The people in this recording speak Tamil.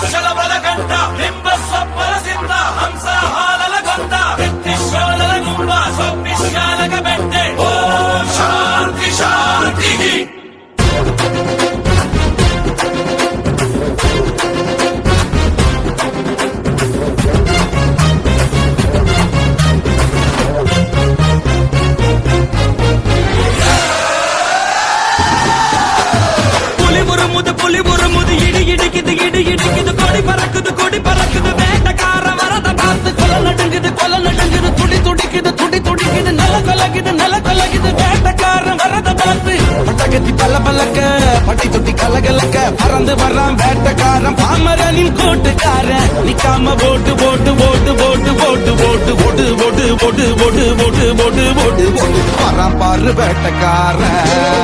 నిశ్చలబల కంట బింబ స్వప్న సిద్ధ హంస గుంబ స్వప్నిశ్వా இடி இடிக்குது கொடி பறக்குது கொடி பறக்குது வேட்டக்கார வரத பார்த்து கொல நடுங்குது கொல நடுங்குது துடி துடிக்குது துடி துடிக்குது நில கொலகுது நில கொலகுது வேட்டக்காரன் வரத பார்த்து பட்டகத்தி பல்ல பல்லக்க பட்டி துட்டி கலகலக்க பறந்து வர்றான் வேட்டக்காரன் பாமரனின் கூட்டுக்காரன் நிக்காம போட்டு போட்டு போட்டு போட்டு போட்டு போட்டு போட்டு போட்டு போட்டு போட்டு போட்டு போட்டு போட்டு போட்டு வரான் பாரு வேட்டக்காரன்